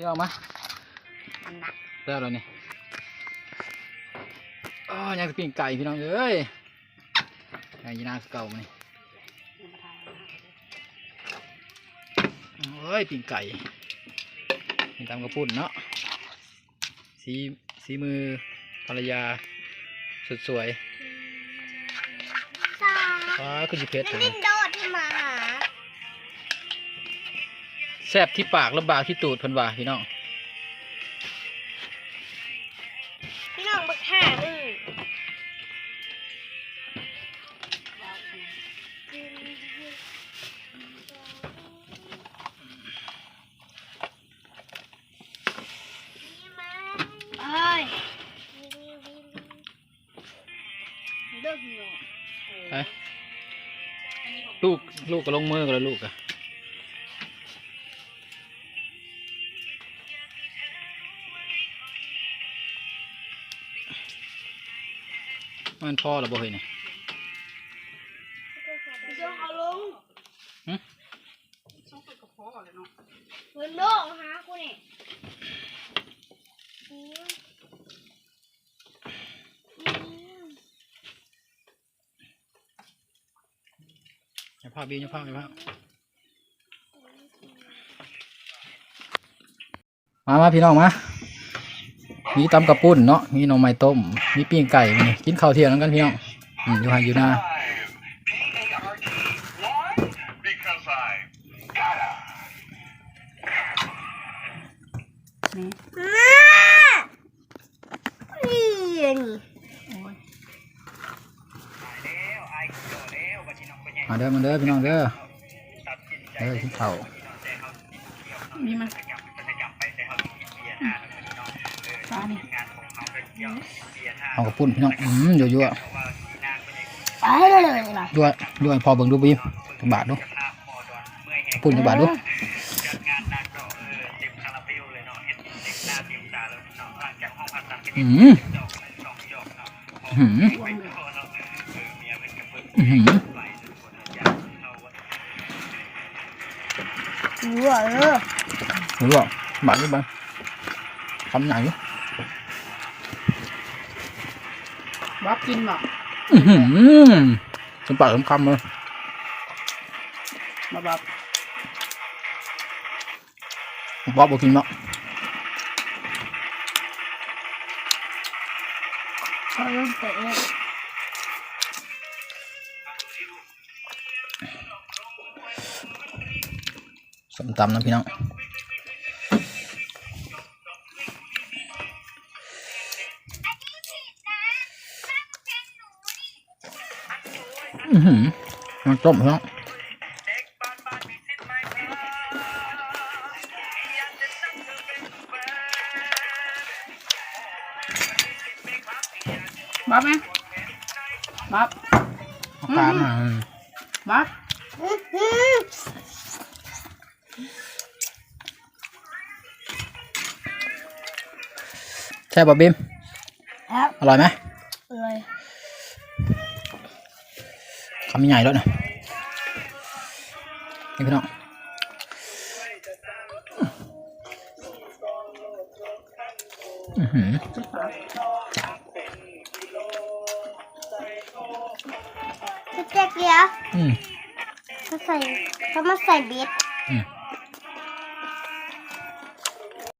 พี่เอามามันหนักแล้วแล้วนี่อ๋อยังจะปิ้งไก่พี่น้องเอ้ยไก่ยีนาคือเก่ามานี่มันมาทานเอ้ยปิ้งไก่มีตามกระปุ่นเนาะสีสีมือภรรยาสุดสวยสาว้าคือจิเพชรมันดิ้ แซบที่ปากลำบากที่ตูดเพิ่นว่าพี่น้องพี่น้องบักห่าอือเอ้ยเลิกเนาะ ไปลูกลูกก็ลงมือกันแล้วลูกอะ มันพ่อหรือบ่เฮ้ยนี่เจ้าเขาลงหึเงินโลกหากูนี่อย่าพาบีอย่าพาอย่าพามามาพี่น้องมา มีตำกระปุ้นเนาะมีหน่อไม้ต้ม มีปิ้งไก่มานี่กินข้าวเที่ยงแล้วกันพี่น้องอืมอยู่หาอยู่หน้า Because I gotta. นี่นี่มาเด้อมาเด้อพี่น้องเด้อเด้อกินข้าวมีมา เอากระปุ้นพี่น้องอืมยั่วยั่วตายเลยเลยล่ะยั่วยั่วให้พอเบิ่งดูบีมจักบาทดูกระปุ้นจักบาทดูอืมอืมอืมหัวเออรู้หรอบาทดูบ้างคำไหน วับกินบ่อือหือจนปากจนคำเลยมาบับบ๊อบบอกกินเนาะเขาลงเตะเลยสมตำนะพี่น้อง มันต้มพี่น้องบับไหมบับเอาปลามาบับใช่ป่ะบิมครับอร่อยไหม เลย คำใหญ่แล้วนะนี่พี่น้องอือหือจะแจ๊กเดียวอืมเขาใส่เขามาใส่เบ็ดอืม